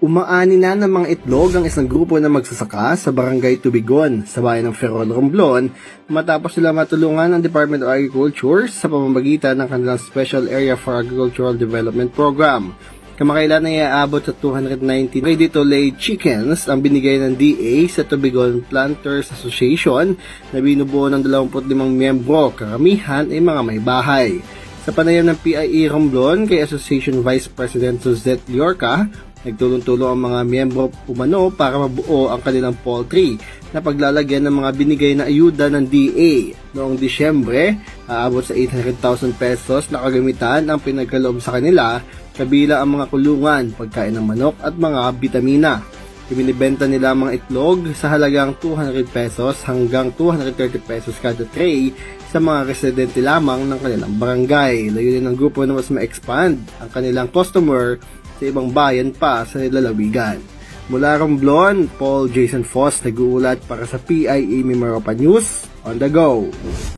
Umaani na ng mga itlog ang isang grupo na magsasaka sa barangay Tubigon sa bayan ng Ferrol, Romblon matapos sila matulungan ng Department of Agriculture sa pamamagitan ng kanilang Special Area for Agricultural Development Program. Kamakailan ay aabot sa 290 ready to lay chickens ang binigay ng DA sa Tubigon Planters Association na binubuo ng 25 miyembro, karamihan ay mga may bahay. Sa panayam ng PIE Romblon kay Association Vice President Suzette Liorca, nagtulong-tulong ang mga miyembro umano para mabuo ang kanilang poultry na paglalagyan ng mga binigay na ayuda ng DA. Noong Disyembre, aabot sa 800,000 pesos na kagamitan ang pinagkaloob sa kanila kabila ang mga kulungan, pagkain ng manok at mga bitamina. Ibinibenta nila mga itlog sa halagang 200 pesos hanggang 230 pesos kada tray sa mga residente lamang ng kanilang barangay. Layunin ng grupo na mas ma-expand ang kanilang customer sa ibang bayan pa sa nilalawigan. Mula Romblon, Paul Jason Foss nag-uulat para sa PIE Mimaropa News on the go.